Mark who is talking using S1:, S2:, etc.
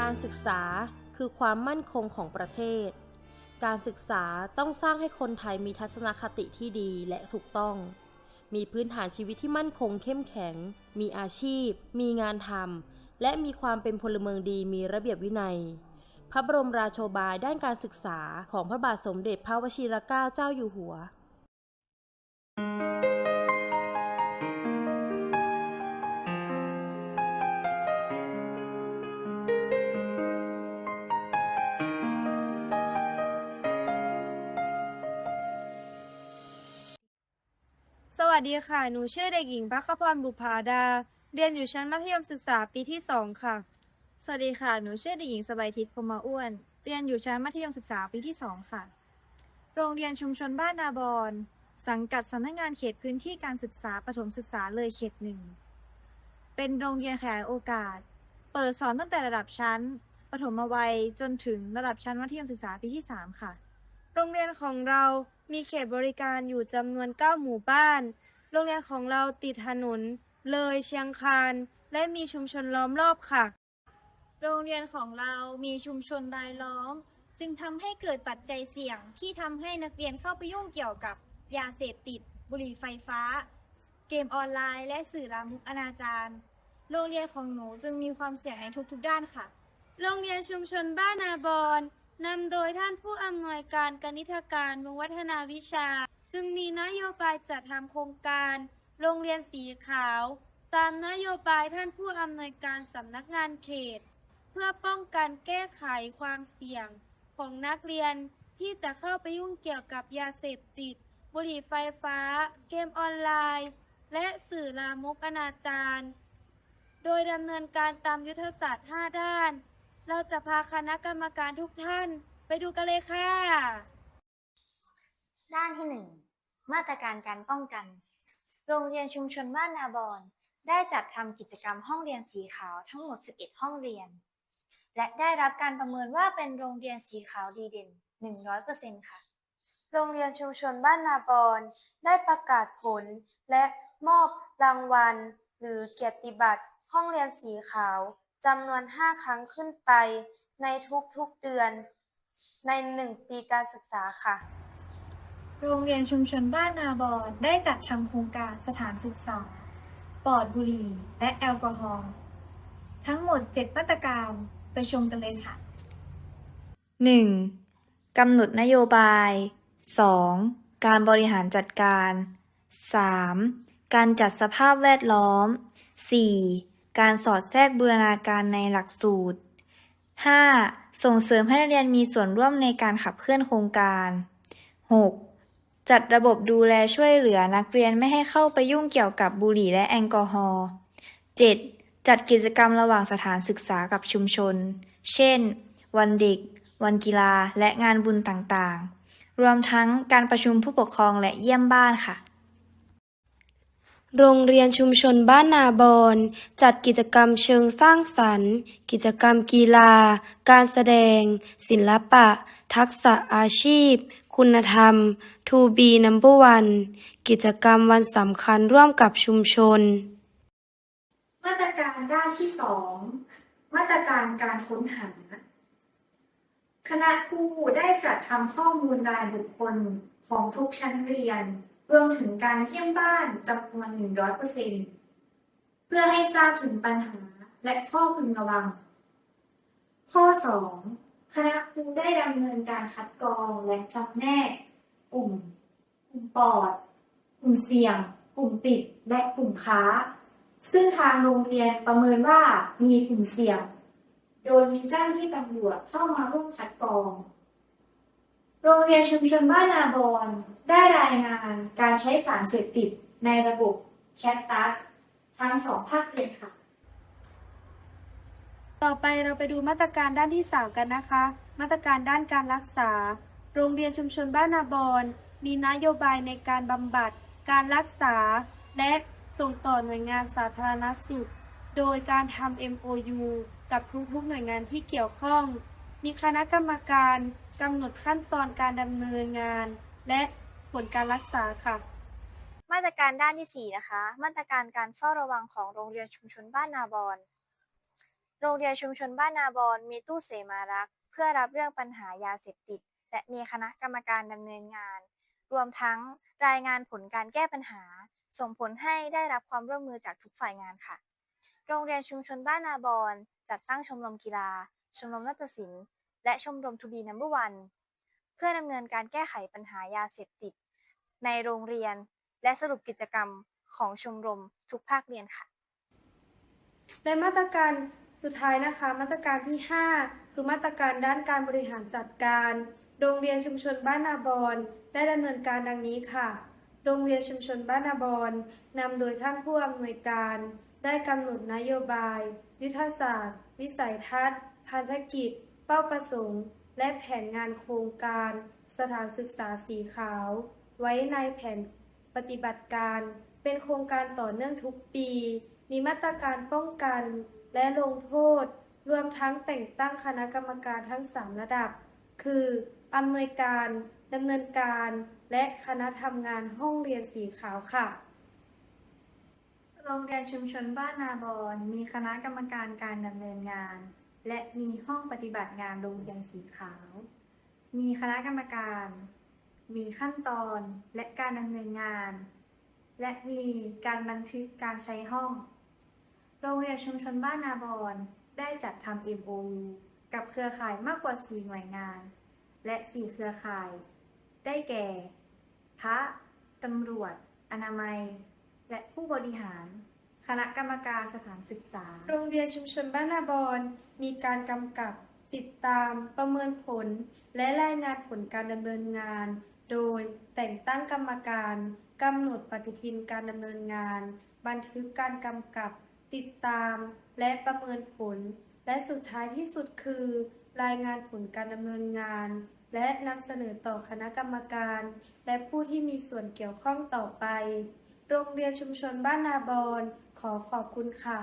S1: การศึกษาคือความมั่นคงของประเทศ การศึกษาต้องสร้างให้คนไทยมีทัศนคติที่ดีและถูกต้อง มีพื้นฐานชีวิตที่มั่นคงเข้มแข็ง มีอาชีพ มีงานทำ และมีความเป็นพลเมืองดีมีระเบียบวินัย พระบรมราโชบายด้านการศึกษาของพระบาทสมเด็จพระวชิรเกล้าเจ้าอยู่หัว
S2: ส วัสดีค่ะ หนูชื่อเด็กหญิงพักขพรบุภาดา เรียนอยู่ชั้นมัธยมศึกษาปีที่สองค่ะ สวัสดีค่ะ หนูชื่อเด็กหญิงสบายทิพย์พรมาอ้วน เรียนอยู่ชั้นมัธยมศึกษาปีที่สองค่ะ โรงเรียนชุมชนบ้านนาบอนสังกัดสำนักงานเขตพื้นที่การศึกษาประถมศึกษาเลยเขตหนึ่ง เป็นโรงเรียนขยายโอกาส เปิดสอนตั้งแต่ระดับชั้น ประถมวัยจนถึงระดับชั้นมัธยมศึกษาปีที่สามค่ะ โรงเรียนของเรามีเขตบริการอยู่จำนวน 9 หมู่บ้าน โรงเรียนของเราติดถนน เลยเชียงคาน และมีชุมชนล้อมรอบค่ะ
S3: โรงเรียนของเรามีชุมชนรายล้อม จึงทำให้เกิดปัจจัยเสี่ยงที่ทำให้นักเรียนเข้าไปยุ่งเกี่ยวกับยาเสพติด บุหรี่ไฟฟ้า เกมออนไลน์ และสื่อลามกอนาจารโรงเรียนของหนูจึงมีความเสี่ยงในทุกๆด้านค่ะ
S2: โรงเรียนชุมชนบ้านนาบอนนำโดยท่านผู้อำนวยการกนิษฐการวงวัฒนาวิชา จึงมีนโยบายจัดทำโครงการ โรงเรียนสีขาว ตามนโยบายท่านผู้อำนวยการสำนักงานเขต เพื่อป้องกันแก้ไขความเสี่ยง ของนักเรียนที่จะเข้าไปยุ่งเกี่ยวกับยาเสพติด บุหรี่ไฟฟ้า เกมออนไลน์ และสื่อลามกอนาจารโดยดำเนินการตามยุทธศาสตร์ 5 ด้าน เราจะพาคณะกรรมการทุกท่าน ไปดูกันเลยค่ะ
S4: ด้านที่1 มาตรการการป้องกัน โรงเรียนชุมชนบ้านนาบอนได้จัดทำกิจกรรมห้องเรียนสีขาวทั้งหมด 11 ห้องเรียน และได้รับการประเมินว่าเป็นโรงเรียนสีขาวดีเด่น 100%ค่ะ โรงเรียนชุมชนบ้านนาบอนได้ประกาศผล และมอบรางวัล หรือเกียรติบัตร ห้องเรียนสีขาวจำนวน 5 ครั้งขึ้นไปในทุกๆเดือน ใน 1 ปีการศึกษาค่ะ
S3: โรงเรียนชุมชนบ้านนาบอนได้จัดทำโครงการสถานศึกษา ปลอดบุหรี่และแอลกอฮอล์ทั้งหมด 7 มาตรการไปชมกันเลยค่ะ
S5: 1. กำหนดนโยบาย 2. การบริหารจัดการ 3. การจัดสภาพแวดล้อม 4. การสอดแทรกบูรณาการในหลักสูตร 5. ส่งเสริมให้นักเรียนมีส่วนร่วมในการขับเคลื่อนโครงการ 6. จัดระบบดูแลช่วยเหลือนักเรียนไม่ให้เข้าไปยุ่งเกี่ยวกับบุหรี่และแอลกอฮอล์ 7. จัดกิจกรรมระหว่างสถานศึกษากับชุมชน เช่น วันเด็ก วันกีฬา และงานบุญต่างๆ รวมทั้งการประชุมผู้ปกครองและเยี่ยมบ้านค่ะ
S2: โรงเรียนชุมชนบ้านนาบอนจัดกิจกรรมเชิงสร้างสรรค์ กิจกรรมกีฬา การแสดง ศิลปะ ทักษะอาชีพ คุณธรรม To be number one กิจกรรมวันสำคัญร่วมกับชุมชน
S3: มาตรการด้านที่2มาตรการการค้นหา คณะครูได้จัดทำข้อมูลรายบุคคลของทุกชั้นเรียน รวมถึงการเยี่ยมบ้านจำนวน 100%เพื่อให้ทราบถึงปัญหาและข้อพึงระวัง ข้อ 2 คณะครูได้ดำเนินการคัดกรองและจำแนกกลุ่มกลุ่มปอด กลุ่มเสี่ยง กลุ่มปิด และกลุ่มค้า ซึ่งทางโรงเรียนประเมินว่ามีกลุ่มเสี่ยง โดยมีเจ้าหน้าที่ตำรวจเข้ามาร่วมคัดกรอง โรงเรียนชุมชนบ้านนาบอนได้รายงานการใช้สารเสพติดในระบบแคทตัสทั้งสองภาคเรียนค่ะ
S2: ต่อไปเราไปดูมาตรการด้านที่สามกันนะคะ มาตรการด้านการรักษา โรงเรียนชุมชนบ้านนาบอนมีนโยบายในการบำบัด การรักษา และส่งต่อหน่วยงานสาธารณสุข โดยการทำ MOU กับทุกๆหน่วยงานที่เกี่ยวข้อง มีคณะกรรมการกำหนดขั้นตอนการดำเนินงาน และผลการรักษาค่ะ
S4: มาตรการด้านที่ 4 นะคะ มาตรการการเฝ้าระวังของโรงเรียนชุมชนบ้านนาบอน โรงเรียนชุมชนบ้านนาบอนมีตู้เสมารักษ์เพื่อรับเรื่องปัญหายาเสพติด และมีคณะกรรมการดำเนินงาน รวมทั้งรายงานผลการแก้ปัญหา ส่งผลให้ได้รับความร่วมมือจากทุกฝ่ายงานค่ะ โรงเรียนชุมชนบ้านนาบอนจัดตั้งชมรมกีฬา ชมรมนาฏศิลป์และชมรมทูบีนัมเบอร์วันเพื่อดำเนินการแก้ไขปัญหายาเสพติด ในโรงเรียน และสรุปกิจกรรมของชมรมทุกภาคเรียนค่ะ
S2: และมาตรการ สุดท้ายนะคะมาตรการที่ 5 คือมาตรการด้านการบริหารจัดการ โรงเรียนชุมชนบ้านนาบอนได้ดำเนินการดังนี้ค่ะ โรงเรียนชุมชนบ้านนาบอนนำโดยท่านผู้อำนวยการ ได้กำหนดนโยบาย ยุทธศาสตร์ วิสัยทัศน์พันธกิจ เป้าประสงค์ และแผนงานโครงการ สถานศึกษาสีขาว ไว้ในแผนปฏิบัติการ เป็นโครงการต่อเนื่องทุกปี มีมาตรการป้องกัน และลงโทษ รวมทั้งแต่งตั้งคณะกรรมการทั้ง 3 ระดับ คืออำนวยการดำเนินการ และคณะทำงานห้องเรียนสีขาวค่ะ
S3: โรงเรียนชุมชนบ้านนาบอนมีคณะกรรมการการดำเนินงาน และมีห้องปฏิบัติงานโรงเรียนสีขาว มีคณะกรรมการ มีขั้นตอนและการดำเนินงาน และมีการบันทึกการใช้ห้อง โรงเรียนชุมชนบ้านนาบอนได้จัดทำ MOU กับเครือข่ายมากกว่า 4 หน่วยงาน และ 4 เครือข่าย ได้แก่ พระตำรวจ อนามัย และผู้บริหาร คณะกรรมการสถานศึกษา
S2: โรงเรียนชุมชนบ้านนาบอนมีการกำกับติดตามประเมินผล และรายงานผลการดำเนินงาน โดยแต่งตั้งกรรมการกำหนดปฏิทินการดำเนินงาน บันทึกการกำกับ ติดตามและประเมินผล และสุดท้ายที่สุดคือ รายงานผลการดำเนินงาน และนำเสนอต่อคณะกรรมการ และผู้ที่มีส่วนเกี่ยวข้องต่อไป โรงเรียนชุมชนบ้านนาบอนขอขอบคุณค่ะ